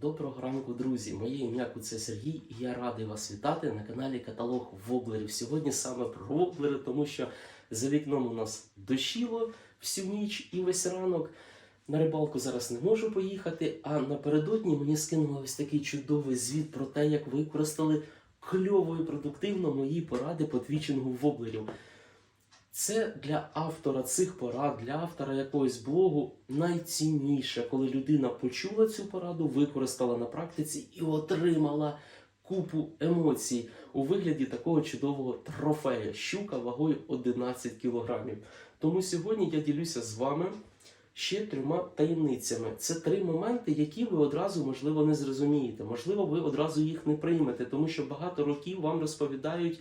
Доброго ранку, друзі! Моє ім'я Куце Сергій і я радий вас вітати на каналі Каталог Воблерів. Сьогодні саме про воблери, тому що за вікном у нас дощило всю ніч і весь ранок. На рибалку зараз не можу поїхати, а напередодні мені скинули ось такий чудовий звіт про те, як використали кльово і продуктивно мої поради по твічингу воблерів. Це для автора цих порад, для автора якогось блогу найцінніше, коли людина почула цю пораду, використала на практиці і отримала купу емоцій у вигляді такого чудового трофея щука вагою 11 кілограмів. Тому сьогодні я ділюся з вами ще трьома таємницями. Це три моменти, які ви одразу, можливо, не зрозумієте. Можливо, ви одразу їх не приймете, тому що багато років вам розповідають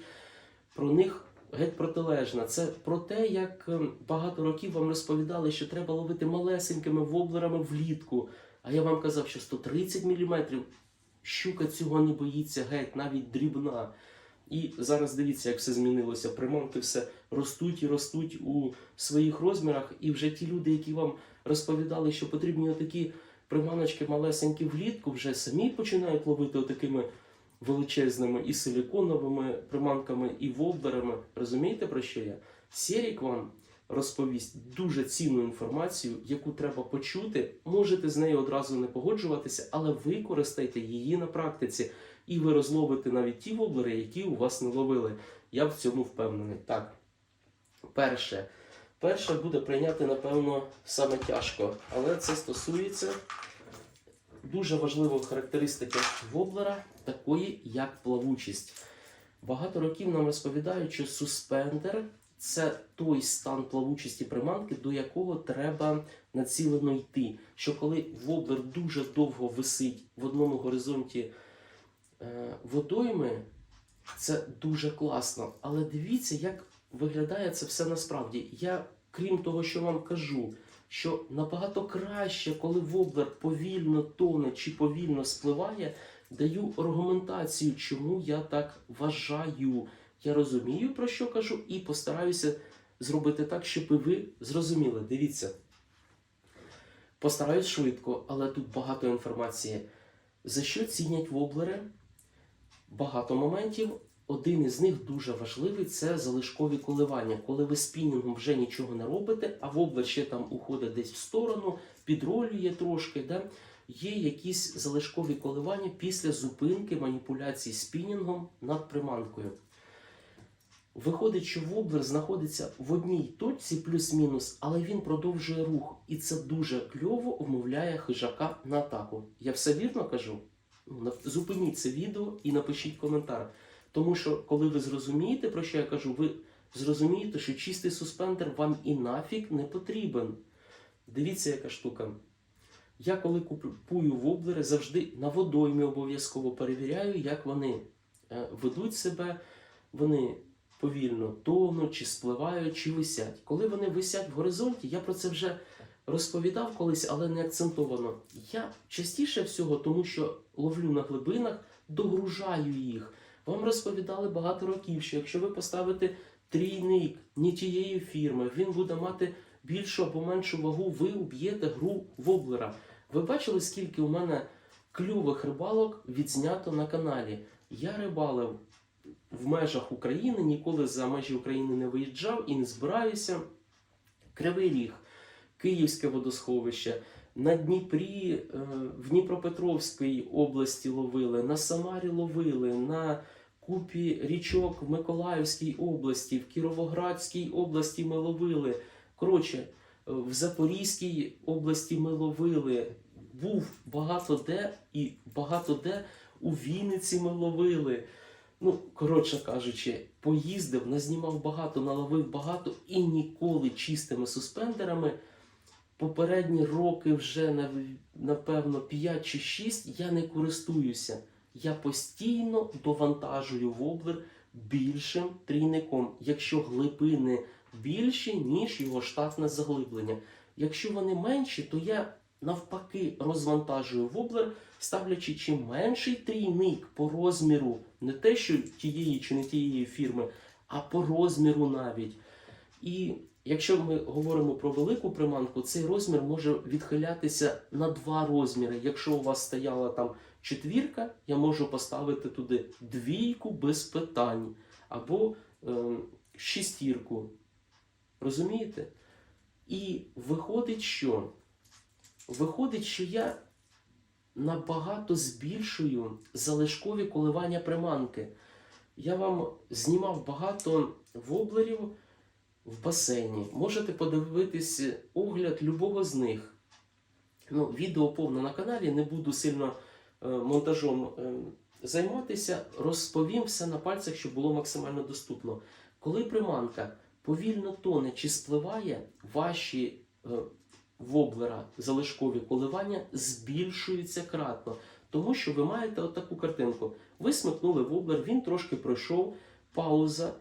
про них геть протилежна. Це про те, як ем, багато років вам розповідали, що треба ловити малесенькими воблерами влітку. А я вам казав, що 130 мм щука цього не боїться геть, навіть дрібна. І зараз дивіться, як все змінилося. Приманки все ростуть і ростуть у своїх розмірах. І вже ті люди, які вам розповідали, що потрібні отакі приманочки малесенькі влітку, вже самі починають ловити отакими величезними і силіконовими приманками, і вовберами. Розумієте про що я? Сірік вам розповість дуже цінну інформацію, яку треба почути. Можете з нею одразу не погоджуватися, але використайте її на практиці, і ви розловите навіть ті воблери, які у вас не ловили. Я в цьому впевнений. Так, перше. Перше буде прийняти, напевно, саме тяжко, але це стосується дуже важливої характеристики воблера, такої як плавучість. Багато років нам розповідають, що суспендер це той стан плавучості приманки, до якого треба націлено йти. Що коли воблер дуже довго висить в одному горизонті е, водойми, це дуже класно. Але дивіться, як виглядає це все насправді. Я, крім того, що вам кажу, що набагато краще, коли воблер повільно тоне чи повільно спливає, даю аргументацію, чому я так вважаю. Я розумію, про що кажу, і постараюся зробити так, щоб ви зрозуміли. Дивіться. Постараюсь швидко, але тут багато інформації. За що цінять воблери? Багато моментів. Один із них дуже важливий це залишкові коливання. Коли ви спінінгом вже нічого не робите, а воблер ще там уходить десь в сторону, підролює трошки, да? є якісь залишкові коливання після зупинки маніпуляцій спінінгом над приманкою. Виходить, що воблер знаходиться в одній точці плюс-мінус, але він продовжує рух. І це дуже кльово вмовляє хижака на атаку. Я все вірно кажу? Ну, Зупиніть це відео і напишіть коментар. Тому що, коли ви зрозумієте, про що я кажу, ви зрозумієте, що чистий суспендер вам і нафіг не потрібен. Дивіться, яка штука. Я коли купую воблери, завжди на водоймі обов'язково перевіряю, як вони е, ведуть себе. Вони повільно тонуть, чи спливають, чи висять. Коли вони висять в горизонті, я про це вже розповідав колись, але не акцентовано. Я частіше всього, тому що ловлю на глибинах, догружаю їх. Вам розповідали багато років, що якщо ви поставите трійник не тієї фірми, він буде мати більшу або меншу вагу, ви уб'єте гру воблера. Ви бачили, скільки у мене кльових рибалок відзнято на каналі? Я рибалив в межах України, ніколи за межі України не виїжджав і не збираюся. Кривий Ріг, Київське водосховище. На Дніпрі, е, в Дніпропетровській області ловили, на Самарі ловили, на купі річок в Миколаївській області, в Кіровоградській області ми ловили. Коротше, е, в Запорізькій області ми ловили. Був багато де і багато де у Вінниці ми ловили. Ну, коротше кажучи, поїздив, назнімав багато, наловив багато і ніколи чистими суспендерами. Попередні роки вже напевно 5 чи 6 я не користуюся. Я постійно довантажую воблер більшим трійником, якщо глибини більші, ніж його штатне заглиблення. Якщо вони менші, то я навпаки розвантажую воблер, ставлячи чим менший трійник по розміру, не те, що тієї чи не тієї фірми, а по розміру навіть. І Якщо ми говоримо про велику приманку, цей розмір може відхилятися на два розміри. Якщо у вас стояла там четвірка, я можу поставити туди двійку без питань або е, шістірку. Розумієте? І виходить, що? Виходить, що я набагато збільшую залишкові коливання приманки. Я вам знімав багато воблерів в басейні. Можете подивитись огляд любого з них. Ну, відео повне на каналі, не буду сильно е, монтажом е, займатися. Розповім все на пальцях, щоб було максимально доступно. Коли приманка повільно тоне чи спливає, ваші е, воблера залишкові коливання збільшуються кратно. Тому що ви маєте отаку картинку. Ви смикнули воблер, він трошки пройшов, пауза.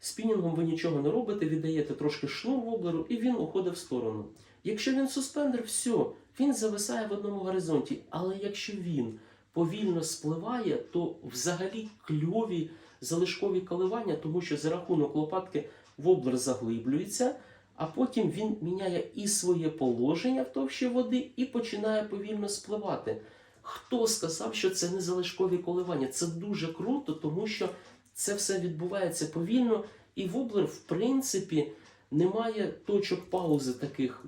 Спінінгом ви нічого не робите, віддаєте трошки шнур воблеру і він уходить в сторону. Якщо він суспендер, все, він зависає в одному горизонті. Але якщо він повільно спливає, то взагалі кльові залишкові коливання, тому що за рахунок лопатки воблер заглиблюється, а потім він міняє і своє положення в товщі води і починає повільно спливати. Хто сказав, що це не залишкові коливання? Це дуже круто, тому що це все відбувається повільно, і воблер, в принципі, не має точок паузи таких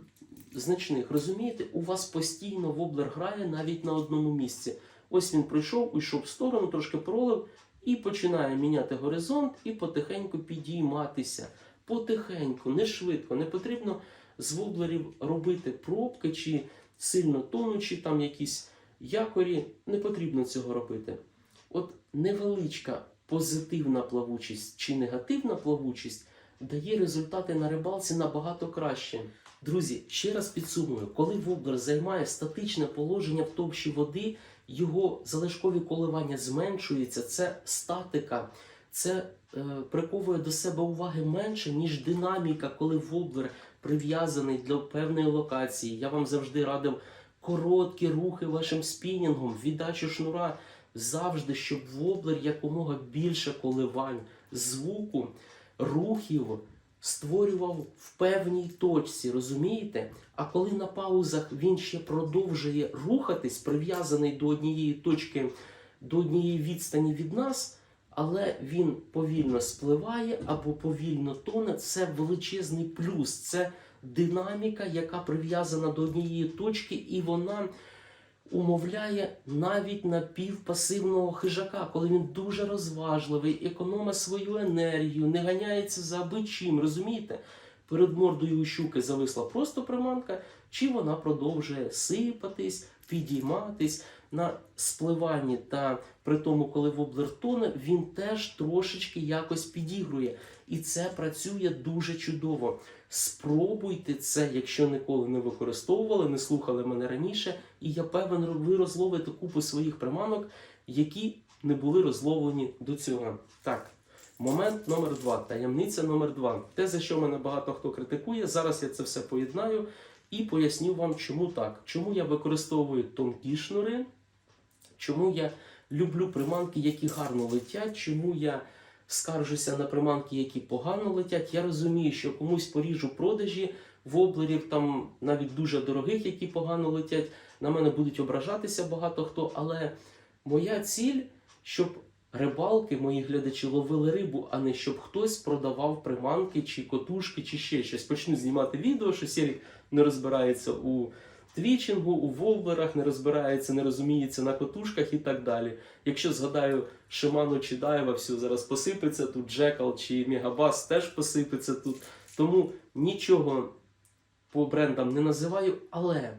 значних. Розумієте, у вас постійно воблер грає навіть на одному місці. Ось він прийшов, уйшов в сторону, трошки пролив і починає міняти горизонт і потихеньку підійматися. Потихеньку, не швидко. Не потрібно з воблерів робити пробки чи сильно тонучі там якісь якорі. Не потрібно цього робити. От невеличка позитивна плавучість чи негативна плавучість дає результати на рибалці набагато краще. Друзі, ще раз підсумую, коли воблер займає статичне положення в товщі води, його залишкові коливання зменшуються, це статика, це е, приковує до себе уваги менше, ніж динаміка, коли воблер прив'язаний для певної локації. Я вам завжди радив короткі рухи вашим спінінгом, віддачу шнура завжди, щоб воблер якомога більше коливань, звуку, рухів створював в певній точці, розумієте? А коли на паузах він ще продовжує рухатись, прив'язаний до однієї точки, до однієї відстані від нас, але він повільно спливає або повільно тоне, це величезний плюс. Це динаміка, яка прив'язана до однієї точки, і вона умовляє навіть напівпасивного хижака, коли він дуже розважливий, економить свою енергію, не ганяється за аби чим, розумієте? Перед мордою у щуки зависла просто приманка, чи вона продовжує сипатись, підійматись на спливанні та при тому, коли воблер тоне, він теж трошечки якось підігрує. І це працює дуже чудово. Спробуйте це, якщо ніколи не використовували, не слухали мене раніше, і я певен, ви розловите купу своїх приманок, які не були розловлені до цього. Так, момент номер два, таємниця номер два. Те, за що мене багато хто критикує, зараз я це все поєднаю і поясню вам, чому так. Чому я використовую тонкі шнури, чому я люблю приманки, які гарно летять, чому я скаржуся на приманки, які погано летять. Я розумію, що комусь поріжу продажі воблерів, там навіть дуже дорогих, які погано летять. На мене будуть ображатися багато хто. Але моя ціль, щоб рибалки, мої глядачі, ловили рибу, а не щоб хтось продавав приманки чи котушки, чи ще щось. Почну знімати відео, що Серік не розбирається у твічингу, у воблерах, не розбирається, не розуміється на котушках і так далі. Якщо згадаю Шиману чи Дайва, все зараз посипеться тут, Джекал чи Мегабас теж посипеться тут. Тому нічого по брендам не називаю, але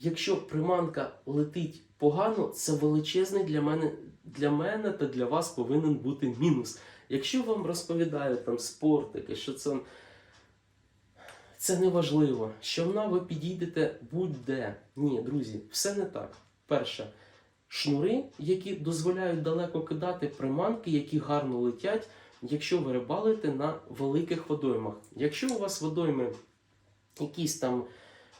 якщо приманка летить погано, це величезний для мене, для мене та для вас повинен бути мінус. Якщо вам розповідають там спортики, що це це не важливо. що вона ви підійдете будь-де. Ні, друзі, все не так. Перше, шнури, які дозволяють далеко кидати приманки, які гарно летять, якщо ви рибалите на великих водоймах. Якщо у вас водойми якісь там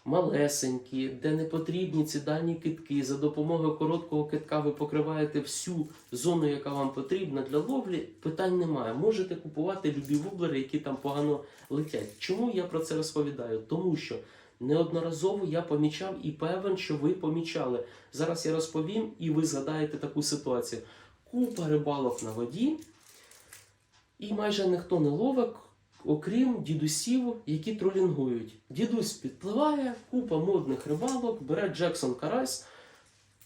малесенькі, де не потрібні ці дальні китки. За допомогою короткого китка ви покриваєте всю зону, яка вам потрібна для ловлі. Питань немає. Можете купувати любі воблери, які там погано летять. Чому я про це розповідаю? Тому що неодноразово я помічав і певен, що ви помічали. Зараз я розповім, і ви згадаєте таку ситуацію. Купа рибалок на воді, і майже ніхто не ловить, окрім дідусів, які тролінгують. Дідусь підпливає, купа модних рибалок, бере Джексон Карась,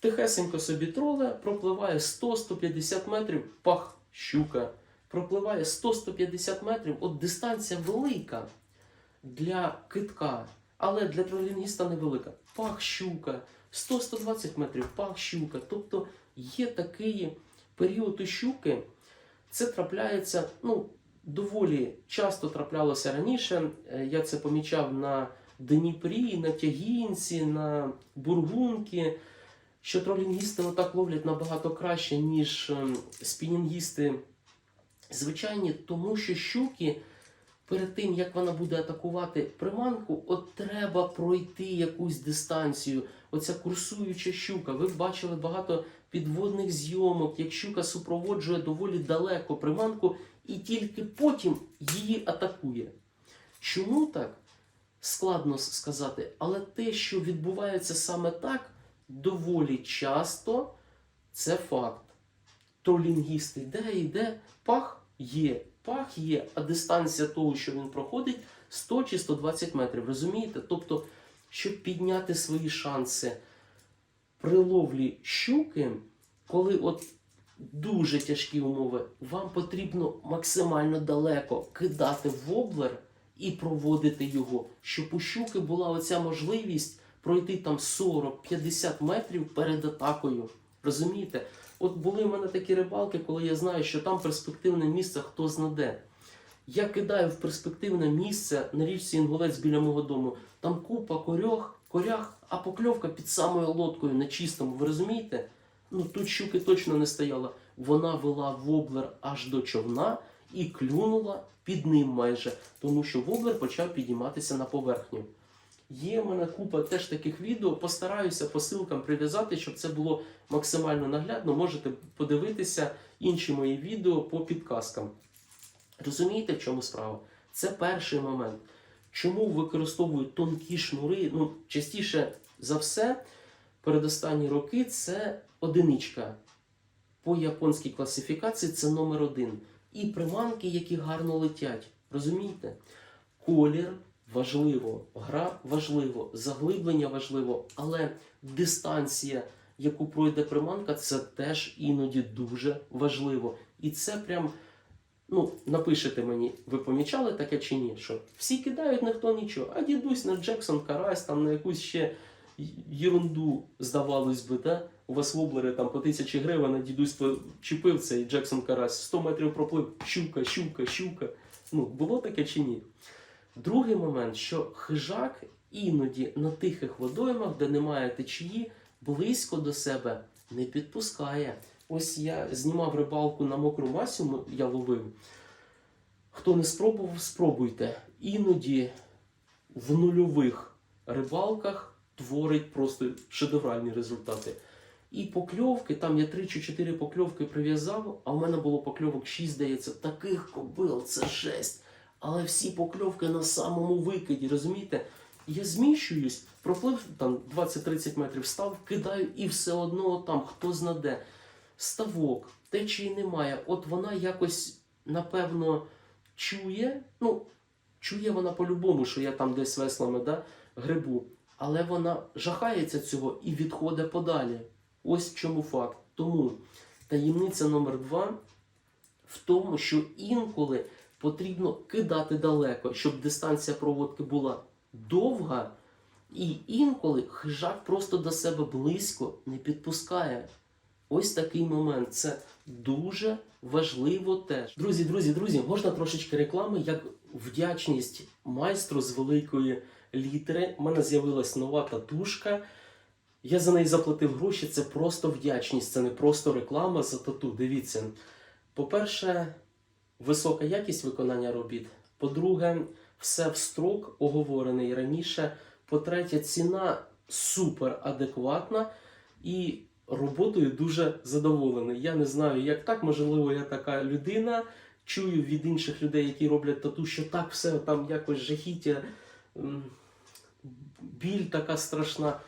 тихесенько собі троле, пропливає 100-150 метрів, пах, щука. Пропливає 100-150 метрів, от дистанція велика для китка, але для тролінгіста невелика. Пах, щука, 100-120 метрів, пах, щука. Тобто є такий період у щуки, це трапляється, ну, доволі часто траплялося раніше. Е, Я це помічав на Дніпрі, на Тягінці, на Бургунки, що тролінгісти отак ловлять набагато краще, ніж ем, спінінгісти звичайні, тому що щуки перед тим, як вона буде атакувати приманку, от треба пройти якусь дистанцію. Оця курсуюча щука. Ви бачили багато підводних зйомок, як щука супроводжує доволі далеко приманку і тільки потім її атакує. Чому так? Складно сказати, але те, що відбувається саме так, доволі часто це факт. Тролінгіст йде, йде, пах є, пах є, а дистанція того, що він проходить, 100 чи 120 метрів. Розумієте? Тобто, щоб підняти свої шанси при ловлі щуки, коли от дуже тяжкі умови, вам потрібно максимально далеко кидати воблер і проводити його, щоб у щуки була оця можливість пройти там 40-50 метрів перед атакою. Розумієте? От були в мене такі рибалки, коли я знаю, що там перспективне місце хто знаде. Я кидаю в перспективне місце на річці Інгулець біля мого дому. Там купа корьох, корях, а покльовка під самою лодкою на чистому. Ви розумієте? Ну тут щуки точно не стояла. Вона вела воблер аж до човна і клюнула під ним майже, тому що воблер почав підійматися на поверхню. Є в мене купа теж таких відео. Постараюся по ссылкам прив'язати, щоб це було максимально наглядно. Можете подивитися інші мої відео по підказкам. Розумієте, в чому справа? Це перший момент. Чому використовують тонкі шнури? Ну, частіше за все, передостанні роки це одиничка. По японській класифікації це номер один. І приманки, які гарно летять. Розумієте? Колір важливо, гра важливо, заглиблення важливо, але дистанція, яку пройде приманка, це теж іноді дуже важливо. І це прям. Ну, напишете мені, ви помічали таке чи ні? Що всі кидають ніхто нічого, а дідусь на Джексон, Карась, там на якусь ще єрунду, здавалось би, да? у вас воблери там по тисячі гривень, а дідусь чіпив цей Джексон Карась, 100 метрів проплив, щука, щука, щука. Ну, було таке чи ні? Другий момент, що хижак іноді на тихих водоймах, де немає течії, близько до себе не підпускає. Ось я знімав рибалку на мокру масю, я ловив. Хто не спробував, спробуйте. Іноді в нульових рибалках творить просто шедевральні результати. І покльовки, там я 3 чи 4 покльовки прив'язав, а в мене було покльовок 6, здається, таких кобил, це жесть. Але всі покльовки на самому викиді, розумієте? Я зміщуюсь, проплив там 20-30 метрів, став, кидаю і все одно там хто знаде. Ставок, течії немає. От вона якось, напевно, чує. Ну, чує вона по-любому, що я там десь веслами да, грибу. Але вона жахається цього і відходить подалі. Ось в чому факт. Тому таємниця номер два в тому, що інколи потрібно кидати далеко, щоб дистанція проводки була довга, і інколи хижак просто до себе близько не підпускає. Ось такий момент. Це дуже важливо теж. Друзі, друзі, друзі, можна трошечки реклами, як вдячність майстру з великої літери. У мене з'явилась нова татушка. Я за неї заплатив гроші. Це просто вдячність, це не просто реклама за тату. Дивіться. По-перше, висока якість виконання робіт. По-друге, все в строк оговорений раніше. По-третє, ціна супер адекватна і роботою дуже задоволений. Я не знаю, як так, можливо, я така людина. Чую від інших людей, які роблять тату, що так все там якось жахіття, біль така страшна.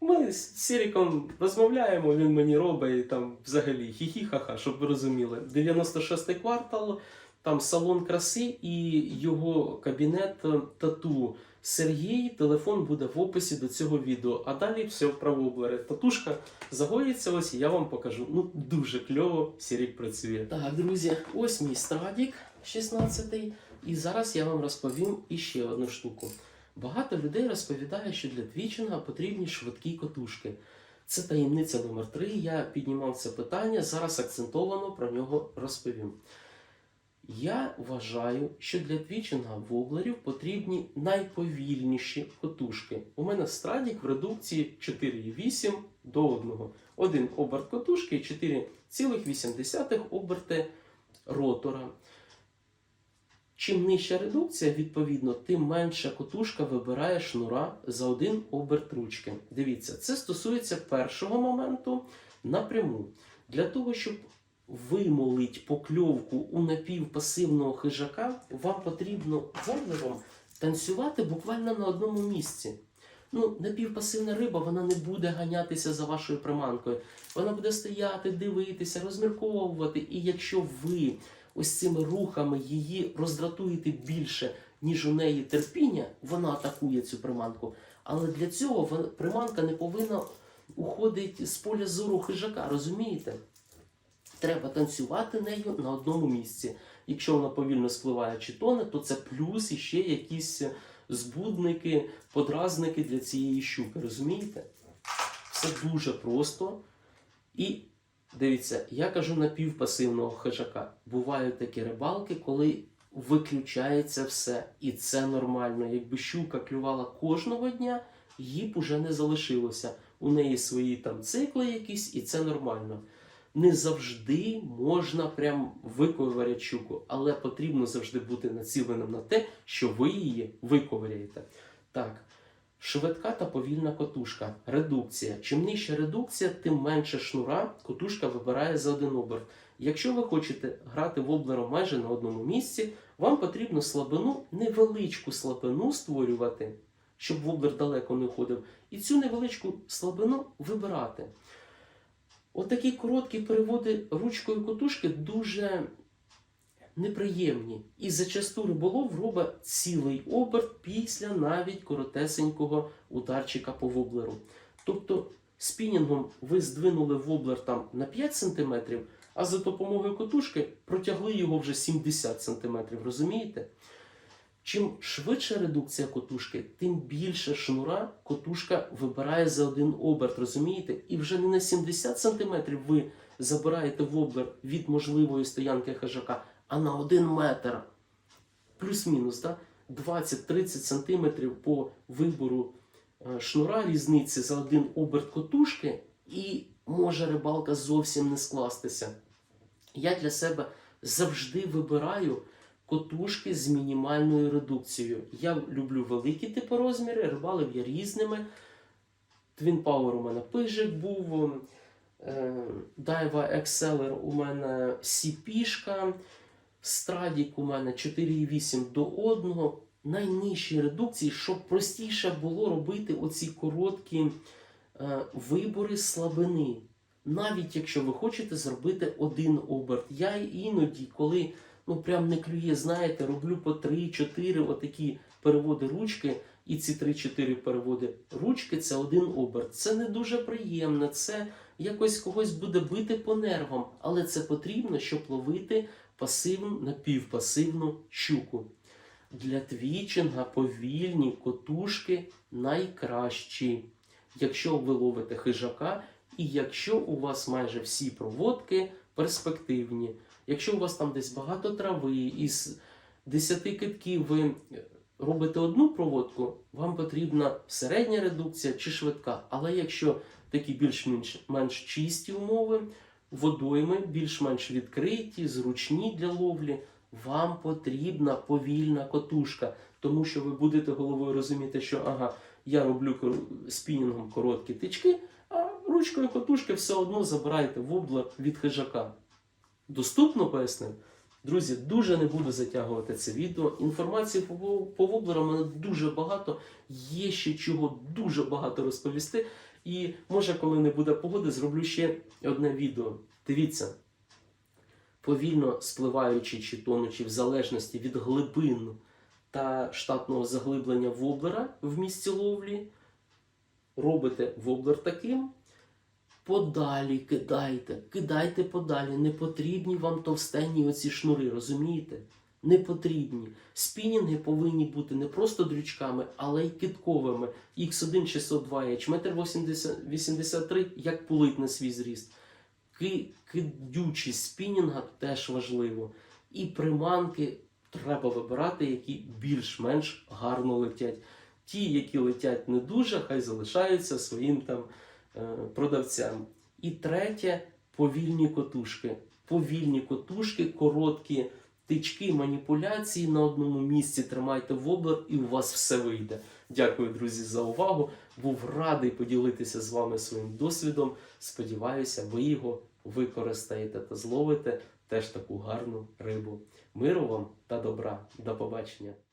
Ми з Сіріком розмовляємо, він мені робить там взагалі хі-хі-ха-ха, щоб ви розуміли. 96-й квартал, там салон краси і його кабінет е, тату. Сергій, телефон буде в описі до цього відео. А далі все про воблери. Татушка загоїться, ось і я вам покажу. Ну, дуже кльово Сірік працює. Так, друзі, ось мій страдік 16-й. І зараз я вам розповім іще одну штуку. Багато людей розповідає, що для твічинга потрібні швидкі котушки. Це таємниця номер 3 Я піднімав це питання, зараз акцентовано про нього розповім. Я вважаю, що для твічинга воблерів потрібні найповільніші котушки. У мене страдік в редукції 4,8 до 1. Один оберт котушки і 4,8 оберти ротора. Чим нижча редукція, відповідно, тим менша котушка вибирає шнура за один оберт ручки. Дивіться, це стосується першого моменту напряму. Для того, щоб вимолить покльовку у напівпасивного хижака, вам потрібно воблером танцювати буквально на одному місці. Ну, напівпасивна риба вона не буде ганятися за вашою приманкою. Вона буде стояти, дивитися, розмірковувати. І якщо ви ось цими рухами її роздратуєте більше, ніж у неї терпіння, вона атакує цю приманку. Але для цього приманка не повинна уходити з поля зору хижака, розумієте? Треба танцювати нею на одному місці. Якщо вона повільно спливає чи тоне, то це плюс і ще якісь збудники, подразники для цієї щуки. Розумієте? Все дуже просто. І дивіться, я кажу напівпасивного хижака. Бувають такі рибалки, коли виключається все. І це нормально. Якби щука клювала кожного дня, їй б уже не залишилося. У неї свої там цикли якісь, і це нормально. Не завжди можна прям виковиряти щуку, але потрібно завжди бути націленим на те, що ви її виковиряєте. Так, швидка та повільна котушка. Редукція. Чим нижча редукція, тим менше шнура котушка вибирає за один оберт. Якщо ви хочете грати воблером майже на одному місці, вам потрібно слабину, невеличку слабину створювати, щоб воблер далеко не ходив. І цю невеличку слабину вибирати. Отакі короткі переводи ручкою котушки дуже неприємні. І зачасту риболов робить цілий оберт після навіть коротесенького ударчика по воблеру. Тобто спінінгом ви здвинули воблер там на 5 см, а за допомогою котушки протягли його вже 70 см. Розумієте? Чим швидша редукція котушки, тим більше шнура котушка вибирає за один оберт, розумієте? І вже не на 70 см ви забираєте воблер від можливої стоянки хижака, а на 1 метр. Плюс-мінус, да? 20-30 см по вибору е, шнура різниці за один оберт котушки, і може рибалка зовсім не скластися. Я для себе завжди вибираю котушки з мінімальною редукцією. Я люблю великі типу розміри, рибалив я різними. Twin Power у мене пижик був, е, Daiwa Exceller у мене CP-шка, Stradic у мене 4,8 до 1. Найнижчі редукції, щоб простіше було робити оці короткі е, вибори слабини. Навіть якщо ви хочете зробити один оберт. Я іноді, коли ну прям не клює, знаєте, роблю по 3-4 отакі переводи ручки, і ці 3-4 переводи ручки це один оберт. Це не дуже приємно, це якось когось буде бити по нервам, але це потрібно, щоб ловити пасивну, напівпасивну щуку. Для твічинга повільні котушки найкращі, якщо ви ловите хижака, і якщо у вас майже всі проводки перспективні. Якщо у вас там десь багато трави, із 10 китків ви робите одну проводку, вам потрібна середня редукція чи швидка. Але якщо такі більш-менш менш чисті умови, водойми більш-менш відкриті, зручні для ловлі, вам потрібна повільна котушка, тому що ви будете головою розуміти, що ага, я роблю спінінгом короткі тички, а ручкою котушки все одно забираєте воблер від хижака. Доступно пояснив? Друзі, дуже не буду затягувати це відео. Інформації по, воблерам у мене дуже багато. Є ще чого дуже багато розповісти. І може, коли не буде погоди, зроблю ще одне відео. Дивіться, повільно спливаючи чи тонучи в залежності від глибин та штатного заглиблення воблера в місці ловлі, робите воблер таким. Подалі кидайте, кидайте подалі. Не потрібні вам товстенні оці шнури, розумієте? Не потрібні. Спінінги повинні бути не просто дрючками, але й китковими. X1 602H, 1,83 м, як пулить на свій зріст. Ки, кидючість спінінга теж важливо. І приманки треба вибирати, які більш-менш гарно летять. Ті, які летять не дуже, хай залишаються своїм там е, продавцям. І третє повільні котушки. Повільні котушки, короткі тички, маніпуляції на одному місці. Тримайте воблер, і у вас все вийде. Дякую, друзі, за увагу. Був радий поділитися з вами своїм досвідом. Сподіваюся, ви його використаєте та зловите теж таку гарну рибу. Миру вам та добра. До побачення!